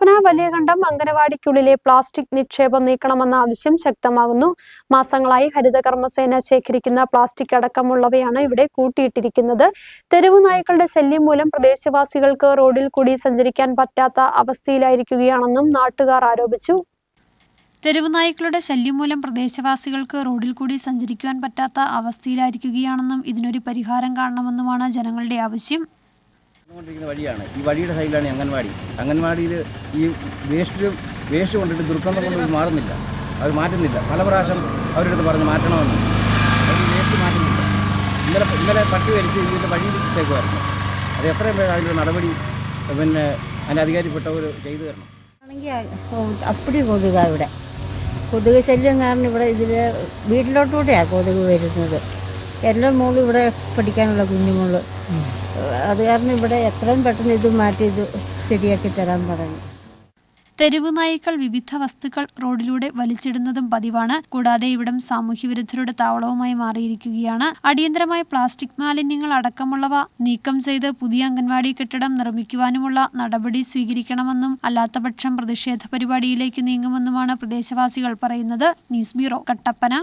Kattappana വലിയകണ്ഠം അംഗനവാടിക്കുള്ളിലെ plastic നിക്ഷേപം നീക്കണമെന്ന ആവശ്യം ശക്തമാകുന്നു. മാസങ്ങളായി ഹരിതകർമ്മസേന ശേഖരിക്കുന്ന പ്ലാസ്റ്റിക് അടക്കമുള്ളവയാണ് ഇവിടെ കൂട്ടിയിട്ടിരിക്കുന്നത്. തെരുവു നായ്ക്കളുടെ ശല്യം മൂലം പ്രദേശവാസികൾക്ക് റോഡിൽ കൂടി സഞ്ചരിക്കാൻ പറ്റാത്ത അവസ്ഥയിലായിരിക്കുകയാണെന്നും നാട്ടുകാർ ആരോപിച്ചു. തെരുവുനായ്ക്കളുടെ ശല്യം മൂലം പ്രദേശവാസികൾക്ക് റോഡിൽ കൂടി സഞ്ചരിക്കുവാൻ പറ്റാത്ത അവസ്ഥയിലായിരിക്കുകയാണെന്നും ഇതിനൊരു പരിഹാരം കാണണമെന്നുമാണ് ജനങ്ങളുടെ ആവശ്യം. കൊണ്ടിരിക്കുന്ന വഴിയാണ്. ഈ വഴിയുടെ സൈഡിലാണ് അംഗൻവാടി. അംഗൻവാടിയിൽ ഈ വേസ്റ്റ് വേസ്റ്റ് കൊണ്ടിട്ട് ദുർഗന്ധം കൊണ്ട് മാറുന്നില്ല. അവർ മാറ്റുന്നില്ല. പല പ്രാവശ്യം അവരുടെ അടുത്ത് പറഞ്ഞ് മാറ്റണമെന്ന്. അവർ വേസ്റ്റ് മാറ്റുന്നില്ല. ഇന്നലെ ഇന്നലെ പട്ടി വലിച്ച് ഇതിന്റെ വഴിയിൽ ഇട്ടേക്കുമായിരുന്നു അത് എത്രയും പേര് അതിന്റെ നടപടി പിന്നെ അതിന്റെ അധികാരിപ്പെട്ടവർ ചെയ്തു തരണം. ആണെങ്കിൽ അപ്പടി കൊതുക ഇവിടെ. കൊതുക് ശല്യം കാരണം ഇവിടെ ഇതിൽ വീട്ടിലോട്ടുകൂടെയാണ് കൊതുക് വരുന്നത്. എല്ലാം മോൾ ഇവിടെ പഠിക്കാനുള്ള കുഞ്ഞുമോൾ അത് കാരണം ഇവിടെ എത്രയും പെട്ടെന്ന് ഇത് മാറ്റി ഇത് ശരിയാക്കി തരാൻ പറഞ്ഞു. തെരുവ് നായ്ക്കൾ വിവിധ വസ്തുക്കൾ റോഡിലൂടെ വലിച്ചിടുന്നതും പതിവാണ്. കൂടാതെ ഇവിടം സാമൂഹ്യ വിരുദ്ധരുടെ താവളവുമായി മാറിയിരിക്കുകയാണ്. അടിയന്തരമായി പ്ലാസ്റ്റിക് മാലിന്യങ്ങൾ അടക്കമുള്ളവ നീക്കം ചെയ്ത് പുതിയ അംഗൻവാടി കെട്ടിടം നിർമ്മിക്കുവാനുമുള്ള നടപടി സ്വീകരിക്കണമെന്നും അല്ലാത്തപക്ഷം പ്രതിഷേധ പരിപാടിയിലേക്ക് നീങ്ങുമെന്നുമാണ് പ്രദേശവാസികൾ പറയുന്നത്. News bureau Kattappana.